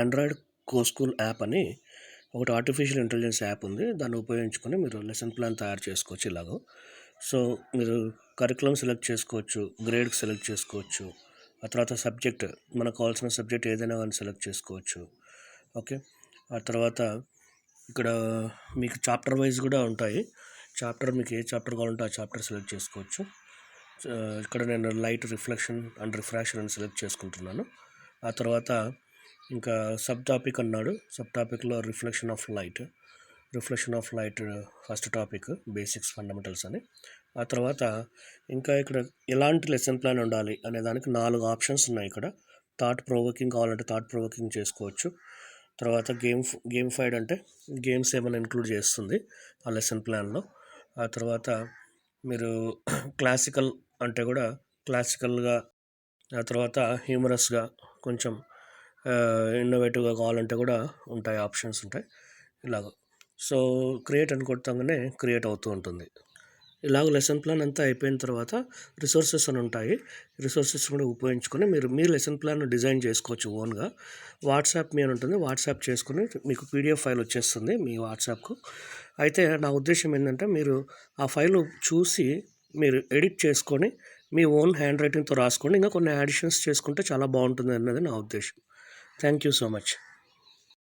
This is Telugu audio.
ఆండ్రాయిడ్ కోస్కూల్ యాప్ అని ఒకటి ఆర్టిఫిషియల్ ఇంటెలిజెన్స్ యాప్ ఉంది. దాన్ని ఉపయోగించుకొని మీరు లెసన్ ప్లాన్ తయారు చేసుకోవచ్చు ఇలాగో. సో మీరు కరికులం సెలెక్ట్ చేసుకోవచ్చు గ్రేడ్ సెలెక్ట్ చేసుకోవచ్చు ఆ తర్వాత సబ్జెక్ట్ మనకు కావాల్సిన సబ్జెక్ట్ ఏదైనా కానీ సెలెక్ట్ చేసుకోవచ్చు. ఓకే ఆ తర్వాత ఇక్కడ మీకు చాప్టర్ వైజ్ కూడా ఉంటాయి. చాప్టర్ మీకు ఏ చాప్టర్ కావాలంటే ఆ చాప్టర్ సెలెక్ట్ చేసుకోవచ్చు. ఇక్కడ నేను లైట్ రిఫ్లెక్షన్ అండ్ రిఫ్రాక్షన్ అని సెలెక్ట్ చేసుకుంటున్నాను. ఆ తర్వాత ఇంకా సబ్ టాపిక్ అన్నాడు. సబ్ టాపిక్లో reflection of light reflection of light first topic basics fundamentals అని. ఆ తర్వాత ఇంకా ఇక్కడ ఎలాంటి లెసన్ ప్లాన్ ఉండాలి అనే దానికి నాలుగు ఆప్షన్స్ ఉన్నాయి ఇక్కడ. థాట్ ప్రొవోకింగ్ కావాలంటే థాట్ ప్రొవోకింగ్ చేసుకోవచ్చు. తర్వాత గేమ్ గేమ్ ఫైడ్ అంటే గేమ్స్ ఏమైనా ఇంక్లూడ్ చేస్తుంది ఆ లెసన్ ప్లాన్లో ఆ తర్వాత మీరు క్లాసికల్ అంటే కూడా క్లాసికల్గా ఆ తర్వాత హ్యూమరస్గా కొంచెం ఇన్నోవేటివ్గా కావాలంటే కూడా ఉంటాయి ఆప్షన్స్ ఉంటాయి. ఇలాగ. సో క్రియేట్ అని కొట్టగానే క్రియేట్ అవుతూ ఉంటుంది. ఇలాగ లెసన్ ప్లాన్ అంతా అయిపోయిన తర్వాత రిసోర్సెస్ అని ఉంటాయి. రిసోర్సెస్ కూడా ఉపయోగించుకొని మీరు మీ లెసన్ ప్లాన్ డిజైన్ చేసుకోవచ్చు ఓన్గా వాట్సాప్ మీ అని ఉంటుంది. వాట్సాప్ చేసుకుని మీకు పీడిఎఫ్ ఫైల్ వచ్చేస్తుంది మీ వాట్సాప్కు అయితే నా ఉద్దేశం ఏంటంటే మీరు ఆ ఫైల్ చూసి మీరు ఎడిట్ చేసుకొని మీ ఓన్ హ్యాండ్ రైటింగ్తో రాసుకోండి ఇంకా కొన్ని యాడిషన్స్ చేసుకుంటే చాలా బాగుంటుంది అన్నది నా ఉద్దేశం. Thank you so much.